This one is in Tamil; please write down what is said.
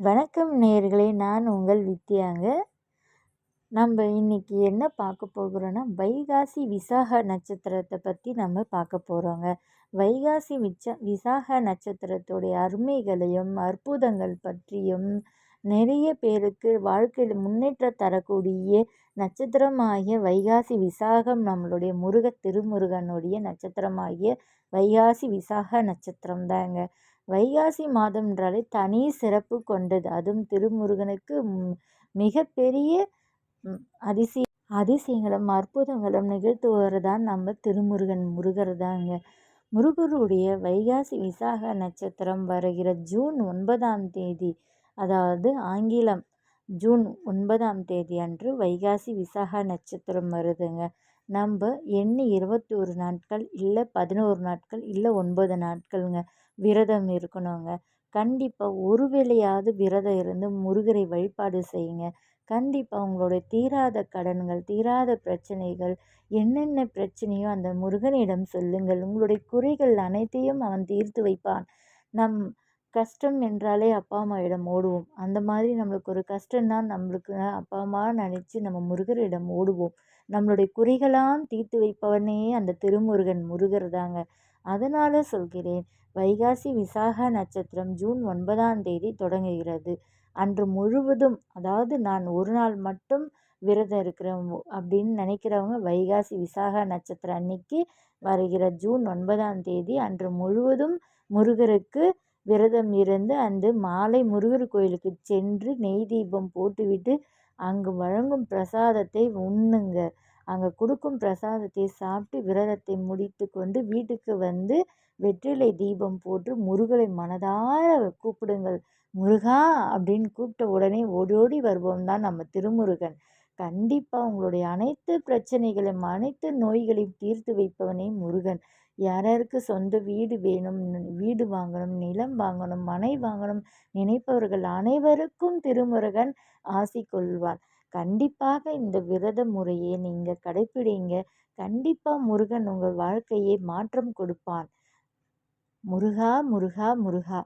வணக்கம் நேயர்களே நான் உங்கள் வித்யாங்க. நம்ம இன்னைக்கு என்ன பார்க்க போகிறோன்னா வைகாசி விசாக நட்சத்திரத்தை பற்றி நம்ம பார்க்க போகிறோங்க வைகாசி விச்ச விசாக நட்சத்திரத்துடைய அருமைகளையும் அற்புதங்கள் பற்றியும் நிறைய பேருக்கு வாழ்க்கையில் முன்னேற்றம் தரக்கூடிய நட்சத்திரமாகிய வைகாசி விசாகம் நம்மளுடைய முருக திருமுருகனுடைய நட்சத்திரமாகிய வைகாசி விசாக நட்சத்திரம் தாங்க வைகாசி மாதம்ன்றாலே தனி சிறப்பு கொண்டது. அதுவும் திருமுருகனுக்கு மிகப்பெரிய அதிசய அதிசயங்களும் அற்புதங்களும் நிகழ்த்துவர் தான் நம்ம திருமுருகன் முருகர் தாங்க முருகருடைய வைகாசி விசாக நட்சத்திரம் வருகிற ஜூன் ஒன்பதாம் தேதி அதாவது ஆங்கிலம் ஜூன் ஒன்பதாம் தேதி அன்று வைகாசி விசாக நட்சத்திரம் வருதுங்க. நம்ம எண்ணி இருபத்தோரு நாட்கள் இல்லை பதினோரு நாட்கள் இல்லை ஒன்பது நாட்களுங்க விரதம் இருக்கணுங்க. கண்டிப்பாக ஒரு வேளையாவது விரதம் இருந்து முருகரை வழிபாடு செய்யுங்க. கண்டிப்பாக உங்களுடைய தீராத கடன்கள் தீராத பிரச்சனைகள் என்னென்ன பிரச்சனையோ அந்த முருகனிடம் சொல்லுங்கள். உங்களுடைய குறைகள் அனைத்தையும் அவன் தீர்த்து வைப்பான். நம் கஷ்டம் என்றாலே அப்பா அம்மாவிடம் ஓடுவோம். அந்த மாதிரி நம்மளுக்கு ஒரு கஷ்டம்னா நம்மளுக்கு அப்பா அம்மா நினச்சி நம்ம முருகரிடம் ஓடுவோம். நம்மளுடைய குறைகளாம் தீர்த்து வைப்பவனே அந்த திருமுருகன் முருகர் தாங்க. அதனால் சொல்கிறேன் வைகாசி விசாக நட்சத்திரம் ஜூன் ஒன்பதாம் தேதி தொடங்குகிறது. அன்று முழுவதும் அதாவது நான் ஒரு நாள் மட்டும் விரதம் இருக்கிறோம் அப்படின்னு நினைக்கிறவங்க வைகாசி விசாக நட்சத்திரம் அன்னைக்கு வருகிற ஜூன் ஒன்பதாம் தேதி அன்று முழுவதும் முருகருக்கு விரதம் இருந்து அந்த மாலை முருகர் கோயிலுக்கு சென்று நெய் தீபம் போட்டுவிட்டு அங்கு வழங்கும் பிரசாதத்தை உண்ணுங்க. அங்கே கொடுக்கும் பிரசாதத்தை சாப்பிட்டு விரதத்தை முடித்து கொண்டு வீட்டுக்கு வந்து வெற்றிலை தீபம் போட்டு முருகனை மனதார கூப்பிடுங்கள். முருகா அப்படின்னு கூப்பிட்ட உடனே ஓடோடி வருவோம் தான் நம்ம திருமுருகன். கண்டிப்பாக உங்களுடைய அனைத்து பிரச்சனைகளையும் அனைத்து நோய்களையும் தீர்த்து வைப்பவனே முருகன். யாராருக்கு சொந்த வீடு வேணும் வீடு வாங்கணும் நிலம் வாங்கணும் மனை வாங்கணும் நினைப்பவர்கள் அனைவருக்கும் திருமுருகன் ஆசி கொள்வான் கண்டிப்பாக இந்த விரத முறையை நீங்கள் கடைப்பிடிங்க. கண்டிப்பாக முருகன் உங்கள் வாழ்க்கையை மாற்றம் கொடுப்பான். முருகா முருகா முருகா.